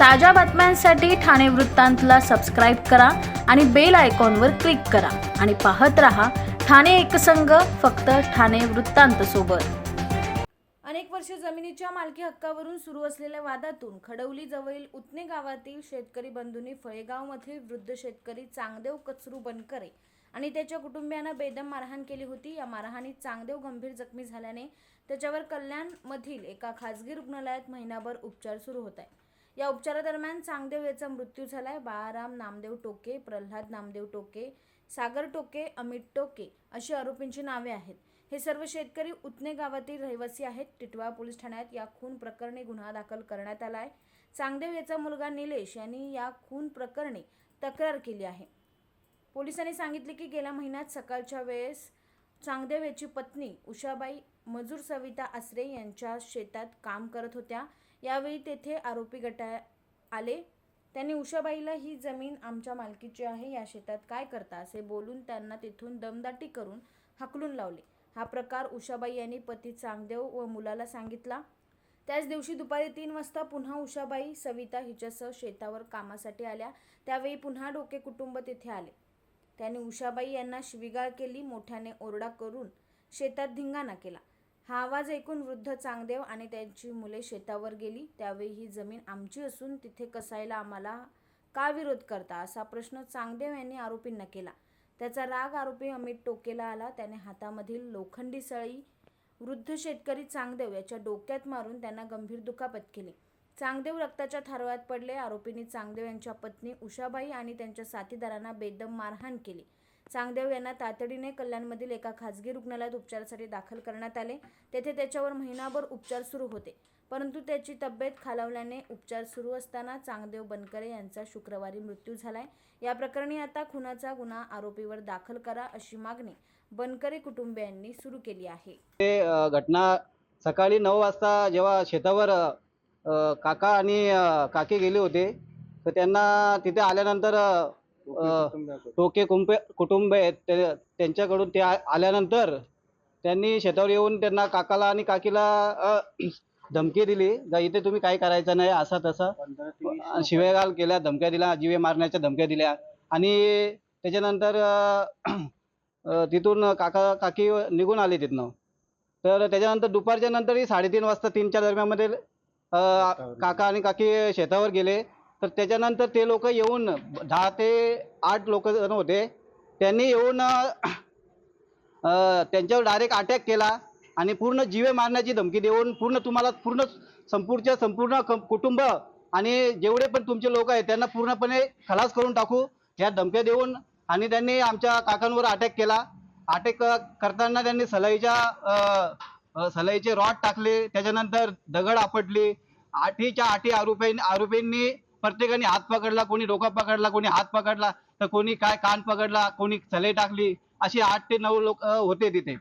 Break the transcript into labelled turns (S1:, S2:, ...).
S1: ताज्या बातम्यांसाठी ठाणे वृत्तांतला सबस्क्राईब करा आणि बेल आयकॉनवर क्लिक करा. आणि पाहत रहा ठाणे एकसंघ फक्त ठाणे वृत्तांत सोबत. अनेक वर्ष जमिनीच्या मालकी हक्कावरून सुरू असलेल्या वादातून खडवली जवळील उतने गावातील शेतकरी बंधूंनी फळेगावमधील वृद्ध शेतकरी चांगदेव कचरू बनकरे आणि त्याच्या कुटुंबियांना बेदम मारहाण केली होती. या मारहाणीत चांगदेव गंभीर जखमी झाल्याने त्याच्यावर कल्याणमधील एका खासगी रुग्णालयात महिनाभर उपचार सुरू होत आहे या उपचारादरम्यान चांगदेव याचा मृत्यू झालाय. बाळाराम नामदेव टोके प्रल्हाद नामदेव टोके सागर टोके अमित टोके अशी आरोपींची नावे आहेत. हे सर्व शेतकरी उतने गावातील रहिवासी आहेत. टिटवा पोलीस ठाण्यात या खून प्रकरणी गुन्हा दाखल करण्यात आला आहे चांगदेव याचा मुलगा निलेश यांनी या खून प्रकरणी तक्रार केली आहे. पोलिसांनी सांगितले की गेल्या महिन्यात सकाळच्या वेळेस चांगदेव याची पत्नी उषाबाई मजूर सविता आसरे यांच्या शेतात काम करत होत्या. यावेळी तेथे आरोपी गटा आले. त्यांनी उषाबाईला ही जमीन आमच्या मालकीची आहे या शेतात काय करता? असे बोलून त्यांना तिथून दमदाटी करून हाकलून लावले. हा प्रकार उषाबाई यांनी पती चांगदेव व मुलाला सांगितला. त्याच दिवशी दुपारी तीन वाजता पुन्हा उषाबाई सविता हिच्यासह शेतावर कामासाठी आल्या. त्यावेळी पुन्हा डोके कुटुंब तिथे आले. त्याने उषाबाई यांना शिवीगाळ केली मोठ्याने ओरडा करून शेतात धिंगाणा केला. हा आवाज ऐकून वृद्ध चांगदेव आणि त्यांची मुले शेतावर गेली. त्यावेळी ही जमीन आमची असून तिथे कसायला आम्हाला का विरोध करता? असा प्रश्न चांगदेव यांनी आरोपींना केला. त्याचा राग आरोपी अमित टोकेला आला. त्याने हातामधील लोखंडी सळी वृद्ध शेतकरी चांगदेव याच्या डोक्यात मारून त्यांना गंभीर दुखापत केली. चांगदेव रक्ताच्या थारोळ्यात पडले. आरोपींनी चांगदेव यांच्या पत्नी उषाबाई आणि त्यांच्या साथीदारांना बेदम मारहाण केली. चांगदेव यांना तातडीने कल्याणमधील एका खासगी रुग्णालयात उपचारासाठी दाखल करण्यात आले. तेथे त्याच्यावर महिनाभर उपचार सुरू होते. परंतु त्याची तब्येत खालावल्याने उपचार सुरू असताना चांगदेव बनकरे यांचा शुक्रवारी मृत्यू झालाय. या प्रकरणी आता खुनाचा गुन्हा आरोपीवर दाखल करा अशी मागणी बनकरे कुटुंबियांनी सुरू केली आहे.
S2: घटना सकाळी नऊ वाजता जेव्हा शेतावर काका आणि काकी गेले होते. तर त्यांना तिथे आल्यानंतर टोके कुंप कुटुंब आहेत. ते- त्यांच्याकडून ते आल्यानंतर त्यांनी शेतावर येऊन त्यांना काकाला आणि काकीला धमकी दिली. का इथे तुम्ही काही करायचं नाही असा तसा. अ, शिवेगाळ केल्या धमक्या दिल्या जीवे मारण्याच्या धमक्या दिल्या. आणि त्याच्यानंतर तिथून काका काकी निघून आले तिथनं. तर त्याच्यानंतर दुपारच्या नंतरही साडेतीन वाजता तीनच्या दरम्यानमध्ये काका आणि काकी शेतावर गेले. तर त्याच्यानंतर ते लोक येऊन दहा ते आठ लोक जण होते. त्यांनी येऊन त्यांच्यावर डायरेक्ट अटॅक केला आणि पूर्ण जीवे मारण्याची धमकी देऊन पूर्ण तुम्हाला पूर्ण संपूर्ण क- कुटुंब आणि जेवढे पण तुमचे लोक आहेत त्यांना पूर्णपणे खलास करून टाकू ह्या धमक्या देऊन आणि त्यांनी आमच्या काकांवर अटॅक केला. अटॅक करताना त्यांनी सलाईच्या सलाईचे रॉड टाकले. त्याच्यानंतर दगड आपटले. आठीच्या आठी आरोपी आरोपींनी प्रत्येकाने हात पकडला कोणी डोका पकडला कोणी हात पकडला तर कोणी काय कान पकडला कोणी सले टाकली अशी आठ ते नऊ लोक होते तिथे.